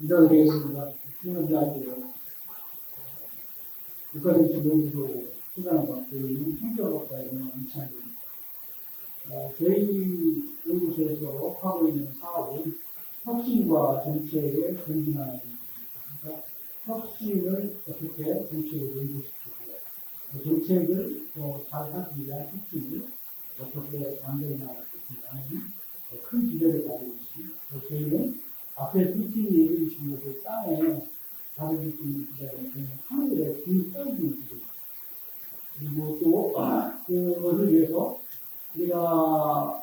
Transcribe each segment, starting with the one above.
인사드리겠습니다. 신문대학교 국가정치연구소 수장을 맡고 있는 행정학과에 있는 이창입니다. 어, 저희 연구소에서 하고 있는 사업은 혁신과 정책의 전진하는 그러니까 혁신을 어떻게 정책으로 연구시키고 그 정책을 더 잘 하기 위한 혁신을 어떻게 만들어 나갈 것인가는 큰 기대를 가지고 있습니다. 저희는 앞에 PT 얘기해 주신 것을 땅에 다루고 있는 기자는 하늘에 굴 떨어지는 기자. 그리고 또 아, 그것을 위해서 우리가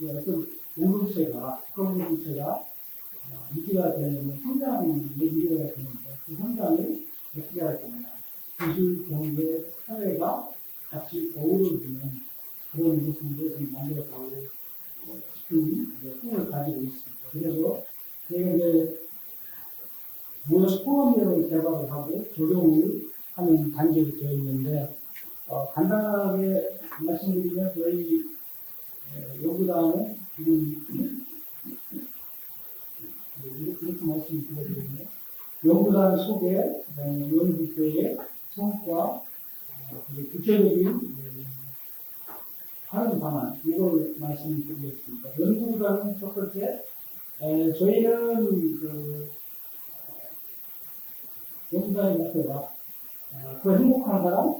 이 어떤 공동체가 국가공동체가 어, 유지가 되는 성장을 유지해야 되는데 그 성장을 어떻게 할 거냐 기술, 경제, 사회가 같이 어우러지는 그런 모습을 좀 만들어가고 싶은 꿈을 가지고 있습니다. 그래서 저희가 이제 모든 포럼을 개발을 하고 적용을 하는 단계로 되어 있는데 어, 간단하게 말씀드리면 저희 에, 연구단은 지금 이렇게, 말씀드리거든요. 연구단 소개, 연구대의 성과, 어, 구체적인 음, 하는 방안 이걸 말씀드리겠습니다. 연구단은 첫 번째 에, 저희는 그 연구단의 목표가 어, 더 행복한 사람,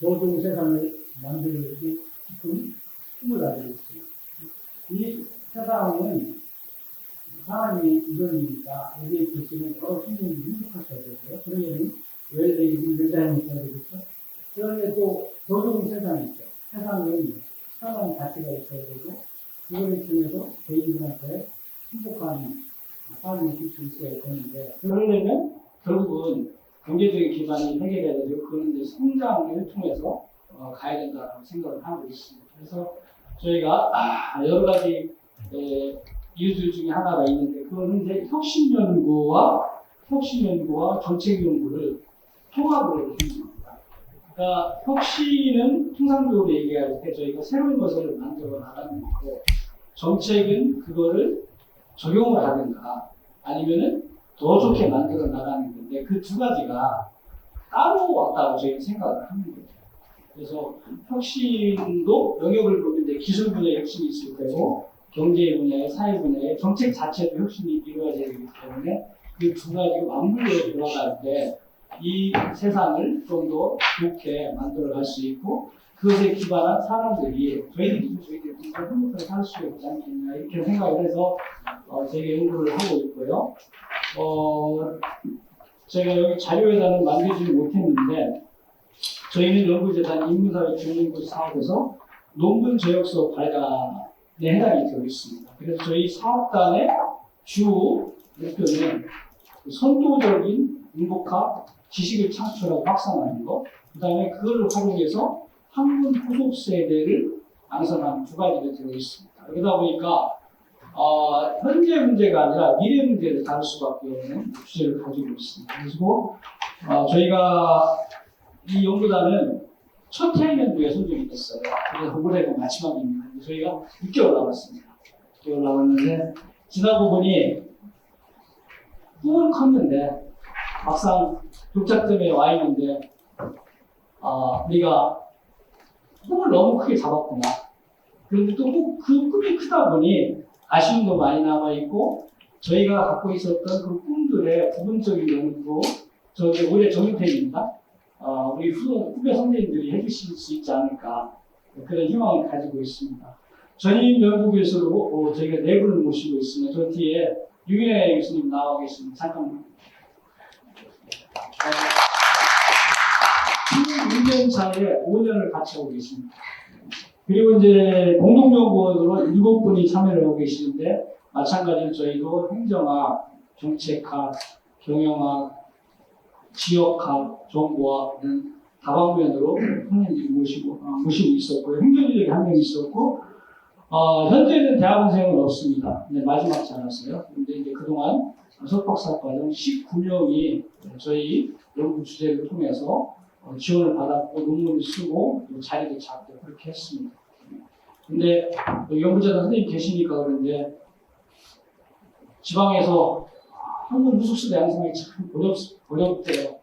더 좋은 세상을 만들고 싶은 꿈을 가지고 있습니다. 이 세상은 사람이 이전이니까 여기에 계시는 여러 시민이 행복하셔야 되고요. 그러려면 웰레이징 웰다임이 있어야 되겠죠. 그런데 또 더 좋은 세상이 있죠. 세상은 사람 가치가 있어야 되고 그거를 통해서 개인들한테 행복한 삶을 줄수 있어야 되는데 그러려면 결국은 경제적인 기반이 해결해야 되고 그런 이제 성장을 통해서 어, 가야 된다고 생각을 하고 있습니다. 그래서 저희가 아, 여러 가지 에, 이유들 중에 하나가 있는데 그거는 이제 혁신 연구와 혁신 연구와 정책 연구를 통합을 겁니다. 그러니까 혁신은 통상적으로 얘기할 때 저희가 새로운 것을 만들어 나가는 거고 정책은 그거를 적용을 하든가 아니면은 더 좋게 만들어 나가는 건데 그 두 가지가 따로 왔다고 저희는 생각을 하는 거죠. 그래서 혁신도 영역을 이제 기술 분야의 혁신이 있을 거고 경제 분야의 사회 분야의 정책 자체도 혁신이 이루어져야 되기 때문에 그 두 가지가 맞물려 들어갈 때 이 세상을 좀 더 좋게 만들어 갈 수 있고 그것에 기반한 사람들이 저희들이 저희들이 진짜 행복하게 살수 있지 않겠냐 이렇게 생각을 해서 어, 저희가 연구를 하고 있고요. 어, 제가 여기 자료에다는 만들지는 못했는데 저희는 연구재단 인문사회 중연구 사업에서 논문 저역서 발간에 해당이 되어 있습니다. 그래서 저희 사업단의 주 목표는 그 선도적인 인복학 지식을 창출하고 확산하는 것, 그 다음에 그걸 활용해서 학문 후속 세대를 양성하는 두 가지가 되어 있습니다. 그러다 보니까 어, 현재 문제가 아니라 미래 문제를 다룰 수밖에 없는 주제를 가지고 있습니다. 그리고 어, 저희가 이 연구단은 첫 해년도에 선정이 됐어요. 그래서 올해가 마지막입니다. 저희가 6개월 남았습니다. 6개월 남았는데 지나고 보니 꿈은 컸는데 막상 독자 때문에 와 있는데 아, 우리가 꿈을 너무 크게 잡았구나. 그런데 또그 꿈이 크다 보니 아쉬움도 많이 남아 있고 저희가 갖고 있었던 그 꿈들의 부분적인 연구 저기 올해 정유택입니다. 어, 우리 후, 후배 선생님들이 해주실 수 있지 않을까 그런 희망을 가지고 있습니다. 전임 연구교수로 어, 저희가 네 분을 모시고 있습니다. 저 뒤에 유인혜 교수님 나와 계십니다. 잠깐만. 어, 16년차에 5년을 같이 하고 계십니다. 그리고 이제 공동연구원으로 일곱 분이 참여를 하고 계시는데 마찬가지로 저희도 행정학, 정책학, 경영학, 지역학, 정보학 등 다방면으로 선생님들이 모시고 어, 모시고 있었고요. 행정직에 한명 있었고 어, 현재는 대학원생은 없습니다. 이제 마지막 자라서요. 근데 이제 그동안 석박사 과정 19명이 저희 연구 주제를 통해서 어, 지원을 받았고 논문을 쓰고 또 자리도 잡고 그렇게 했습니다. 근데 연구자단 선생님 계시니까 그런데 지방에서 한국 무속수대 양성이 참 어렵, 어렵대요.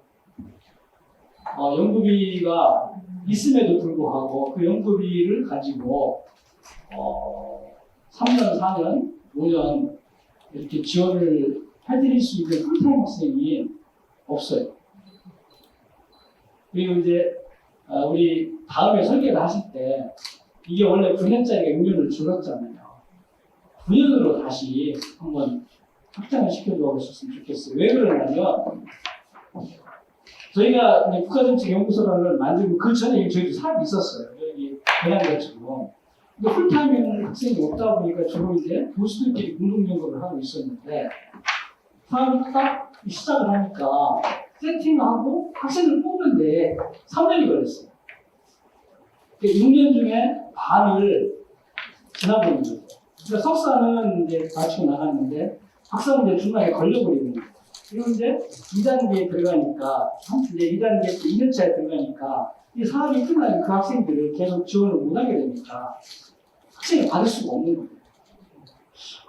어, 연구비가 있음에도 불구하고 그 연구비를 가지고 어, 3년, 4년, 5년 이렇게 지원을 해드릴 수 있는 풀타임 학생이 없어요. 그리고 이제 어, 우리 다음에 설계를 하실 때 이게 원래 9년짜리가 6년을 줄었잖아요. 9년으로 다시 한번 확장을 시켜주었으면 좋겠어요. 왜 그러냐면 저희가 걸 만들고 그 전에 저희도 사업이 있었어요. 여기 대학교처럼. 근데 풀타임 학생이 없다 보니까 주로 이제 교수들끼리 공동연구를 하고 있었는데 사업이 딱 시작을 하니까 세팅하고 학생을 뽑는데 3년이 걸렸어요. 6년 중에 반을 지나버린 거죠. 그러니까 석사는 이제 마치고 나갔는데 박사는 이제 중간에 걸려버리는 거예요. 이제 2단계에 들어가니까, 이제 2단계 2년차에 들어가니까, 이 사업이 끝나면 그 학생들을 계속 지원을 못하게 되니까, 학생을 받을 수가 없는 거예요.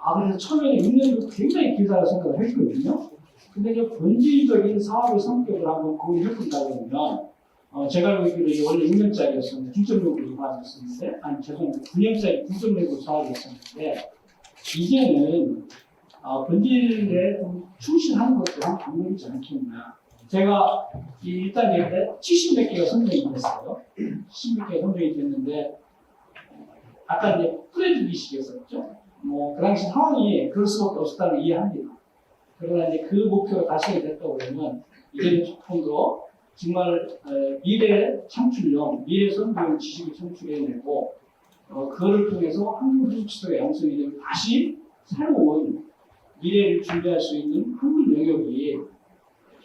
아, 그래서 처음에는 6년도 굉장히 길다고 생각을 했거든요. 근데 이제 본질적인 사업의 성격을 한번 고민해 본다 그러면, 어, 제가 알고 있기로 이게 원래 6년짜리였었는데, 중점적으로 사업이었었는데, 아니, 죄송합니다. 9년짜리 중점적으로 사업이었었는데, 이제는 어, 본질에 좀 충실하는 것도 한 방법이지 않겠나. 제가 이 1단계 때 70몇 개가 선정이 됐어요. 70몇 개가 선정이 됐는데, 아까 이제 프레주기식이었었죠. 뭐, 그 당시 상황이 그럴 수밖에 없었다는 걸 이해합니다. 그러나 이제 그 목표가 달성이 됐다고 그러면, 이제는 조금 더 정말 에, 미래 창출용, 미래 선도용 지식을 창출해내고, 어, 그거를 통해서 한국 주식시대가 양성이 되면 다시 새로운 미래를 준비할 수 있는 한국 영역이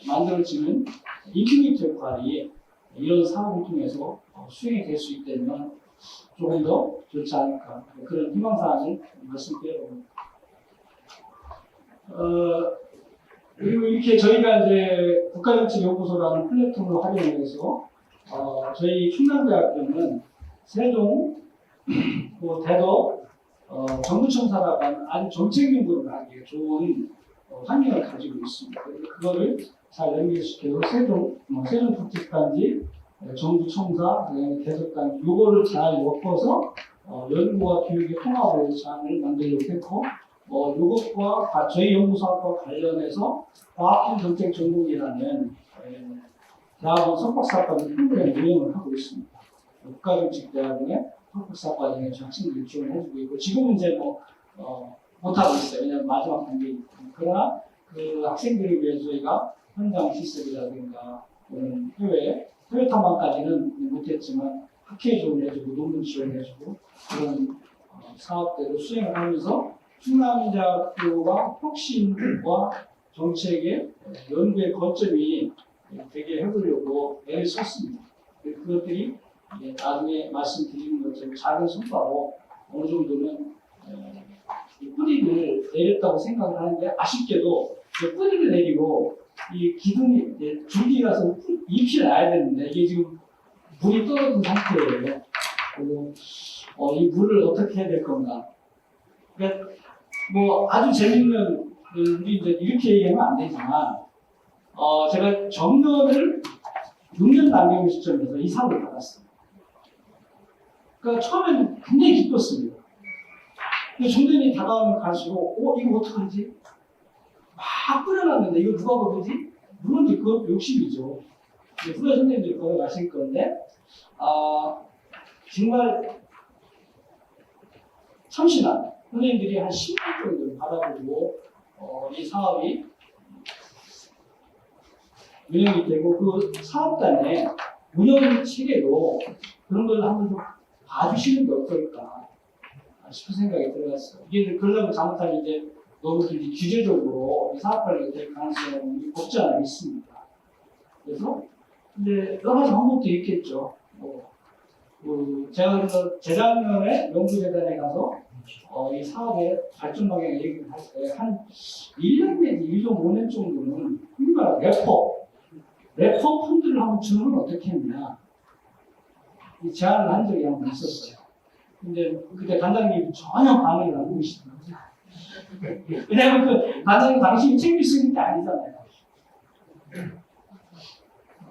만들어지는 인큐베이터 역할이 이런 사업을 통해서 어, 수행이 될 수 있다면 조금 더 좋지 않을까 그런 희망사항을 말씀드려봅니다. 어, 그리고 이렇게 저희가 이제 국가정치연구소라는 플랫폼을 활용해서 어, 저희 충남대학교는 세종, 또 대덕, 어, 정부청사라고 하는 아주 정책 연구를 하기에 좋은 어, 환경을 가지고 있습니다. 그거를 잘 연결시켜서 세종, 어, 세종국제단지, 어, 정부청사, 대덕단지, 요거를 잘 엮어서 어, 연구와 교육의 통합을 장을 만들려고 했고, 어, 요것과 과- 저희 연구소와 관련해서 과학형 정책 전공이라는 에, 대학원 석박사과를 프로그램 운영을 하고 있습니다. 국가정책대학원의 석박사과정에 학생들이 지원을 해주고 있고 지금은 이제 뭐 어, 못하고 있어요. 왜냐하면 마지막 단계이기 때문에. 그러나 그 학생들을 위해서 저희가 현장 실습이라든가 또는 해외 해외 탐방까지는 못했지만 학회 지원해주고 논문 지원해주고 그런 어, 사업들을 수행을 하면서 충남대학교가 혁신과 정책의 연구의 거점이 되게 해보려고 애를 썼습니다. 그것들이 나중에 말씀드리는 것처럼 작은 성과로 어느 정도는 뿌리를 내렸다고 생각을 하는데 아쉽게도 그 뿌리를 내리고 이 기둥이 이제 줄기 가서 잎이 나야 되는데 이게 지금 물이 떨어진 상태예요. 어, 이 물을 어떻게 해야 될 건가? 그러니까 뭐 아주 재밌는 그 우리 이제 이렇게 얘기하면 안 되지만 어, 제가 정년을 6년 남겨온 시점에서 이 상을 받았어요. 그러니까 처음에는 굉장히 기뻤습니다. 근데 정년이 다가오면 갈수록 어 이거 어떡하지? 막 뿌려놨는데 이거 누가 거두지? 물론 이제 그건 욕심이죠. 이제 후배 선생님들이 걸어가실 건데 아 정말 참신한 선생님들이 한 10년 정도 받아보고 어, 이 사업이 운영이 되고 그 사업단의 운영 체계도 그런 걸 한번 좀 봐주시는 게 어떨까 싶은 생각이 들어갔어요. 이게 그러려면 잘못하면 이제 너무 규제적으로 이 사업 관리가 될 가능성이 없지 않아 있습니다. 그래서 근데 여러 가지 방법도 있겠죠. 뭐, 그 제가 그래서 재작년에 연구재단에 가서 어, 이 사업의 발전 방향 얘기를 할때한 1년 내지 1.5년 정도는 흔히 말하는 래퍼, 래퍼 펀드를 한번 주는 어떻게 했냐. 이 제안을 한 적이 한 번 있었어요. 근데 그때 단장님이 전혀 반응을 안 보이시더라고요. 왜냐하면 그 반장이 당신이 챙길 수 있는 게 아니잖아요.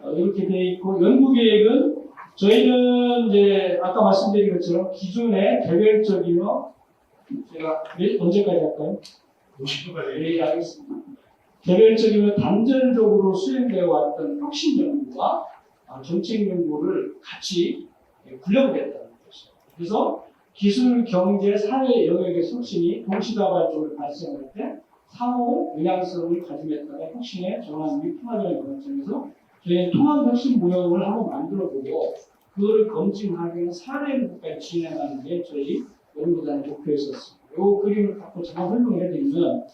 어, 이렇게 돼 있고 연구 계획은 저희는 이제 아까 말씀드린 것처럼 기존의 개별적이며 제가 내- 언제까지 할까요? 50분까지 네, 알겠습니다. 개별적이며 단전적으로 수행되어 왔던 혁신 연구와 아, 정책 연구를 같이 굴려보겠다는 것이죠. 그래서 기술, 경제, 사회 영역의 혁신이 동시다발적으로 발생할 때 상호 영향성을 가짐에 따라 혁신의 전환이 통합이라는 관점에서 저희는 통합 혁신 모형을 한번 만들어 보고 그거를 검증하기는 사례까지 진행하는 게 저희 연구단의 목표였었습니다. 이 그림을 갖고 잠깐 설명해 드리면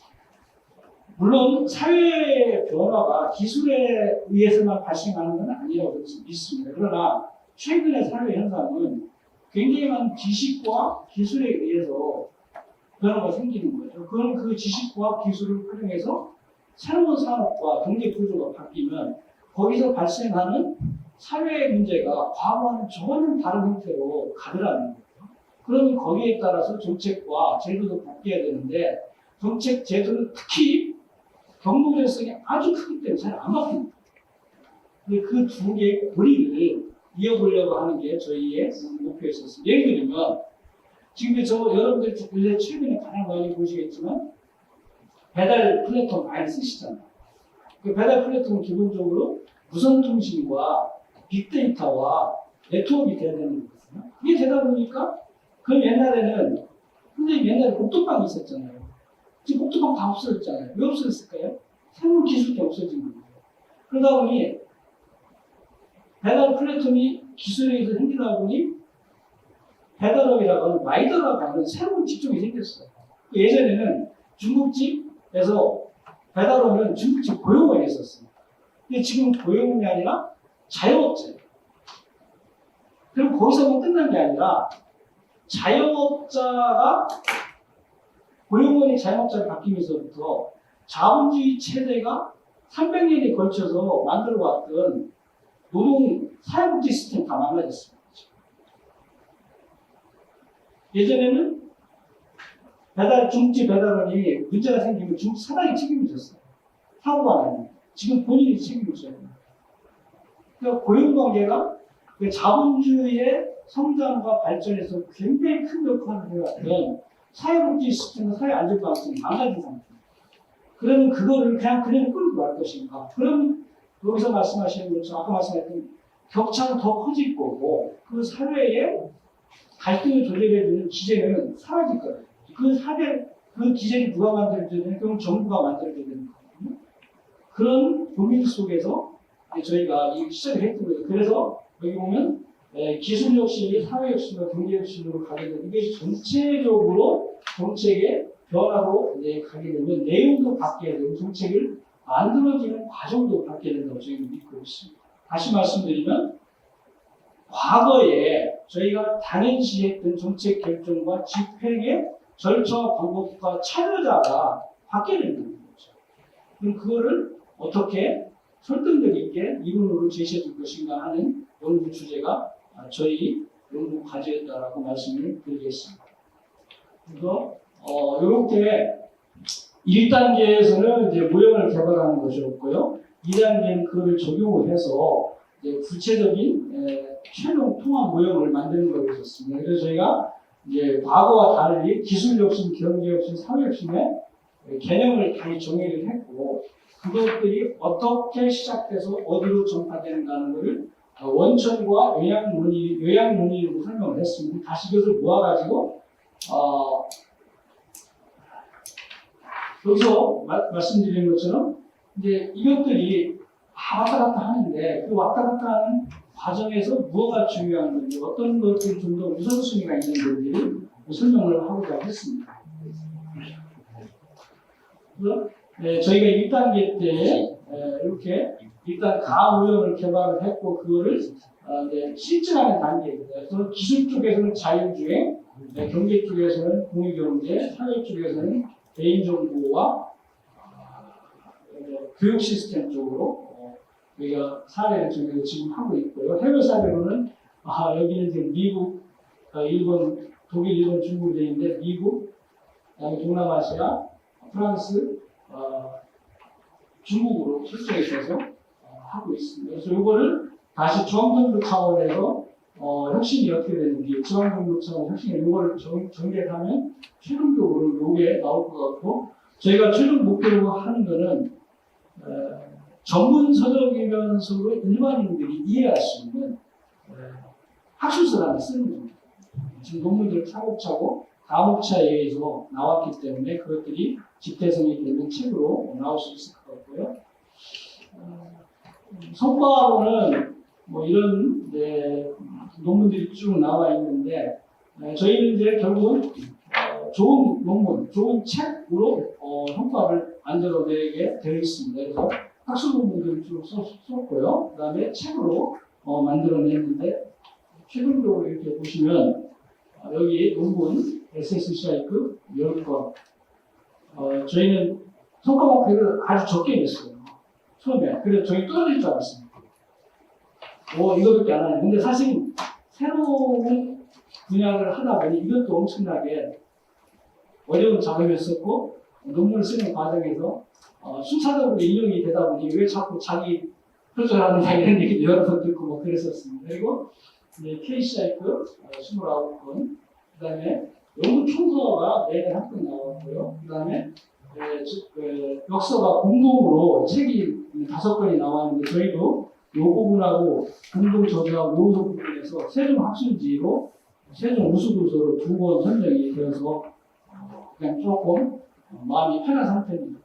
물론 사회 변화가 기술에 의해서만 발생하는 건 아니라고 믿습니다. 그러나 최근의 사회 현상은 굉장히 많은 지식과 기술에 의해서 변화가 생기는 거죠. 그럼 그 지식과 기술을 활용해서 새로운 산업과 경제 구조가 바뀌면 거기서 발생하는 사회 문제가 과거와는 전혀 다른 형태로 가더라는 거예요. 그러면 거기에 따라서 정책과 제도도 바뀌어야 되는데 정책 제도는 특히 경로대성이 아주 크기 때문에 잘 안 바뀝니다. 그두 개의 고리를 이어보려고 하는 게 저희의 목표였었습니다. 예를 들면 지금 저 여러분들 요새 최근에 가장 많이 보시겠지만 배달 플랫폼 많이 쓰시잖아요. 그 배달 플랫폼은 기본적으로 무선 통신과 빅데이터와 네트워크가 돼야 되는 거거든요. 이게 되다 보니까 그럼 옛날에는 근데 옛날에 복도방이 있었잖아요. 지금 복도방 다 없어졌잖아요. 왜 없어졌을까요? 새로운 기술 때문에 없어진 거예요. 그러다 보니 배달 플랫폼이 기술에 의해서 생기다 보니 배달업이라고 하는 라이더라고 하는 새로운 직종이 생겼어요. 그 예전에는 중국집에서 배달업은 중국집 고용을 했었어요. 근데 지금 고용이 아니라 자영업자예요. 그럼 거기서만 끝난 게 아니라 자영업자가 고용원이 자영업자로 바뀌면서부터 자본주의 체제가 300년에 걸쳐서 만들어 왔던 노동 사회복지 시스템 다 망가졌습니다. 예전에는 배달 중국집 배달원이 문제가 생기면 중국 사장이 책임을 졌어요. 사고가 나면 지금 본인이 책임을 됩니다. 그러니까 고용관계가 그 자본주의의 성장과 발전에서 굉장히 큰 역할을 해왔던 사회복지 시스템과 사회 안전방식이 망가진 상태입니다. 그러면 그거를 그냥 그냥 끌고 갈 것인가? 그럼 여기서 말씀하시는 것처럼 아까 말씀하신 격차는 더 커질 거고 그 사회에 갈등을 조절해주는 기제는 사라질 거예요. 그 사회 그 기제를 누가 되는 그럼 정부가 만들어줘야 되는 거거든요. 그런 고민 속에서 저희가 이 시작을 했던 거예요. 그래서 여기 보면 에, 기술 혁신이 사회 혁신과 경제 혁신으로 가게 되는 게 전체적으로 정책의 변화로 이제 가게 되면 내용도 바뀌어야 되고 정책을 만들어지는 과정도 바뀌어야 된다고 저희는 믿고 있습니다. 다시 말씀드리면 과거에 저희가 당연시 했던 정책 결정과 집행의 절차와 방법과 참여자가 된다는 거죠. 그럼 그거를 어떻게 설득력 있게 이론으로 제시해 줄 것인가 하는 연구 주제가 아, 저희 연구 과제였다라고 말씀을 드리겠습니다. 그래서 어, 이렇게 1단계에서는 이제 모형을 개발하는 것이었고요. 2단계는 그걸 적용을 해서 이제 구체적인 에, 최종 통합 모형을 만드는 거였었습니다. 그래서 저희가 이제 과거와 달리 기술 혁신, 경제 혁신, 사회 혁신의 개념을 다시 정의를 했고 그것들이 어떻게 시작돼서 어디로 전파되는가 하는 것을 어, 원천과 요양 논의, 요양 논의로 설명을 했습니다. 다시 그것을 모아가지고 어, 여기서 마- 말씀드린 것처럼 이제 이것들이 다 왔다 갔다 하는데 그 왔다 갔다 하는 과정에서 무엇가 중요한 건지 어떤 것들이 좀 더 우선순위가 있는 건지를 설명을 하고자 했습니다. 그래서 네, 저희가 1단계 때 에, 이렇게 일단 가오형을 개발을 했고 그거를 어, 이제 실증하는 단계입니다. 그래서 기술 쪽에서는 자율주행, 네, 경제 쪽에서는 공유경제, 사회 쪽에서는 개인정보와 어, 교육 시스템 쪽으로 어, 우리가 사례를 지금 지금 하고 있고요. 해외 사례로는 아, 여기는 지금 미국, 어, 일본, 독일, 일본, 되어 있는데 미국, 동남아시아, 프랑스, 어, 중국으로 돼서 어, 하고 있습니다. 그래서 이거를 다시 중앙정부 차원에서 어, 혁신이 어떻게 되는지 중앙정부 차원 혁신이 정- 정리하면 최종적으로 이게 나올 것 같고 저희가 최종 목표로 하는 거는 어, 전문 서적이면서도 일반인들이 이해할 수 있는 어, 학술서를 쓰는 겁니다. 지금 논문들 차곡차곡 과목차에 의해서 나왔기 때문에 그것들이 집대성이 되는 책으로 나올 수 있을 것 성과로는 뭐 이런 이제 논문들이 쭉 나와 있는데 어, 저희는 이제 결국은 어, 좋은 논문, 좋은 책으로 어, 성과를 만들어 내게 되어 있습니다. 그래서 학술 논문들을 쭉 써- 썼고요. 그 다음에 책으로 어, 만들어 냈는데 최종적으로 이렇게 보시면 어, 여기 논문 SSCI급 10건 어, 저희는 성과 목표를 아주 적게 냈어요. 처음에. 그래서 저희 떨어질 줄 알았습니다. 오, 이거밖에 안 하네. 근데 사실 새로운 분야를 하다 보니 이것도 엄청나게 어려운 작업이었었고 논문을 쓰는 과정에서 어, 순차적으로 인용이 되다 보니 왜 자꾸 자기 표절하느냐 이런 얘기도 여러 번 듣고 뭐 그랬었습니다. 그리고 이제 KCI급 29건, 그 다음에 연구 총서가 매년 한 건 나왔고요. 그 다음에 역서가 공동으로 책이 다섯 건이 나왔는데 저희도 요 부분하고 공동 저자하고 요 부분에서 세종 학술지로 세종 우수도서로 두번 선정이 되어서 어, 그냥 조금 마음이 편한 상태입니다.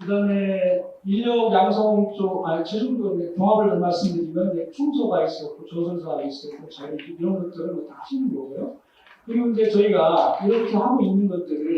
그 다음에 인력 양성 쪽, 아니, 이제 종합을 말씀드리면 충소가 있었고, 조선사가 있었고, 자유 이런 것들을 뭐다 하시는 거고요. 그리고 이제 저희가 이렇게 하고 있는 것들을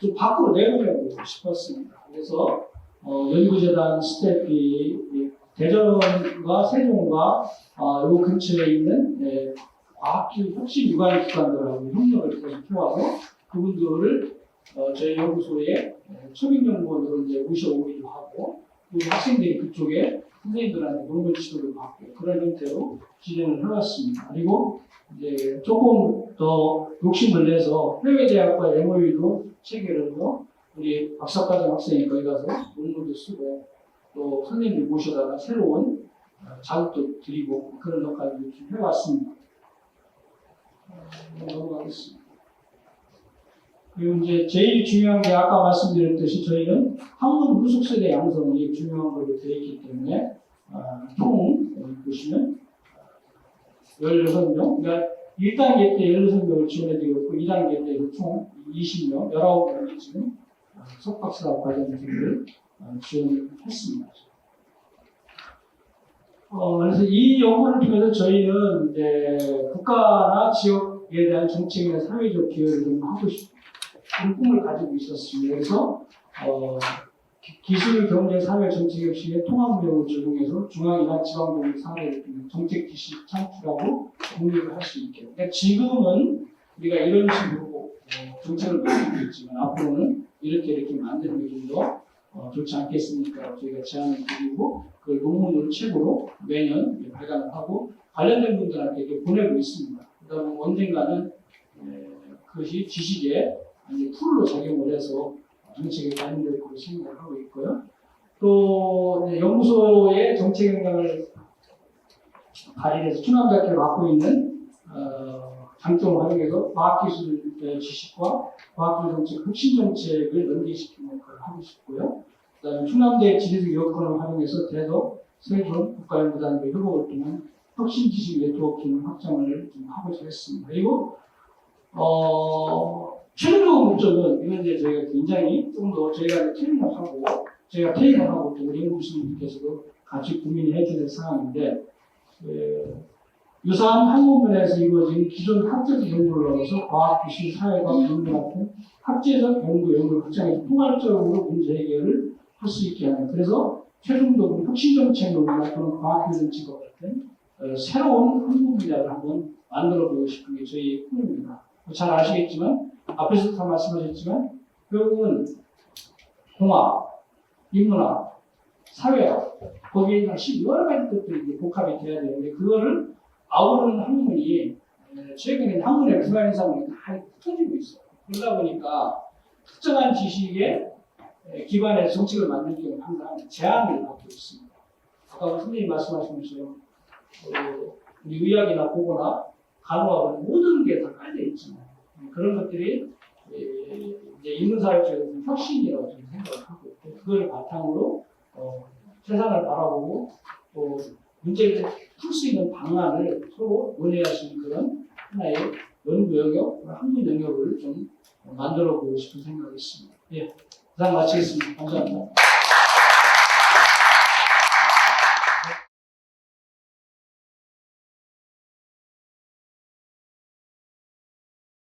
좀 밖으로 내보내고 싶었습니다. 그래서, 어, 연구재단 스태프이 이 대전과 세종과 어, 요 근처에 있는 예, 과학기 혁신 유관 기관들하고 협력을 계속 해와서 그분들을 어, 저희 연구소에 초빙연구원으로 이제 모셔오기도 하고 또 학생들이 그쪽에 선생님들한테 논문 지도를 받고 그런 형태로 진행을 해왔습니다. 그리고 이제 조금 더 욕심을 내서 해외 대학과 MOU도 체결해서 우리 박사과정 학생이 거기 가서 논문도 쓰고 또 선생님들 모셔다가 새로운 어, 자극도 드리고 그런 역할을 좀 해왔습니다. 어, 넘어가겠습니다. 그리고 이제 제일 중요한 게 아까 말씀드렸듯이 저희는 학문 후속 세대 양성이 중요한 걸로 되어 있기 때문에 어, 총 여기 보시면 16명, 그러니까 1단계 때 16명을 지원해드리고 2단계 때 총 20명, 19명이 지금 어, 석박사 과정들을 어, 지원했습니다. 어, 그래서 이 연구를 통해서 저희는 이제 국가나 지역에 대한 정책이나 사회적 기여를 좀 하고 싶 꿈을 가지고 있었습니다. 그래서 어, 기- 기술, 경제, 사회, 정책 혁신의 통합 무역을 제공해서 중앙이나 사회를 통해 정책 지식 창출하고 공유를 할 수 있게. 그러니까 지금은 우리가 이런 식으로 어, 정책을 만들고 있지만 앞으로는 이렇게 이렇게 만드는 게 좀더 어, 좋지 않겠습니까? 저희가 제안을 드리고 그 논문을 책으로 매년 발간을 하고 관련된 분들한테 보내고 있습니다. 보면 언젠가는 에, 그것이 지식의 아니 툴로 작용을 해서 정책에 관련될 거로 생각을 하고 있고요. 또 이제 연구소의 정책 역량을 발휘해서 충남대학교를 맡고 있는 어, 장점을 활용해서 과학기술 지식과 과학기술 정책, 혁신 정책을 연계시키는 역할을 하고 싶고요. 그다음에 충남대 지리적 여건을 활용해서 대덕, 세종 국가연구단과 협업을 통한 혁신 지식 네트워킹 확장을 좀 하고 있습니다. 그리고 어, 최종적인 목적은 이제 저희가 굉장히 좀 더 저희가 트레이닝을 하고 저희가 트레이닝을 하고 또 우리 연구수님께서도 같이 고민을 해줘야 될 상황인데 에, 유사한 학문면에서 이루어진 기존 학제적 연구를 넘어서 과학, 기술, 사회과 연구 같은 학제적 연구, 연구를 확장해서 포괄적으로 문제 해결을 할 수 있게 하는 그래서 최종적으로 혁신정책 논의나 또는 과학기술 직업 같은 어, 새로운 학문 분야를 한번 만들어 보고 싶은 게 저희의 꿈입니다. 잘 아시겠지만 앞에서도 다 말씀하셨지만 결국은 공학, 인문학, 사회학 거기에 사실 여러 가지 것들이 복합이 돼야 되는데 그거를 아우르는 학문이 에, 최근에 학문의 불안현상이 다 터지고 있어요. 그러다 보니까 특정한 지식에 에, 기반해서 정책을 만들 경우 항상 제한을 받고 있습니다. 아까 선생님 말씀하신 것처럼 어, 우리 의학이나 보거나 간호학은 모든 게 다 깔려 있잖아요. 음, 그런 것들이 에, 이제 인문사회 쪽에서는 혁신이라고 저는 생각을 하고 그걸 바탕으로 어, 세상을 바라보고 또 문제를 풀 수 있는 방안을 서로 논의할 수 있는 그런 하나의 연구 영역, 학문 영역을 좀 만들어 보고 싶은 생각이 있습니다. 예, 이상 마치겠습니다. 감사합니다.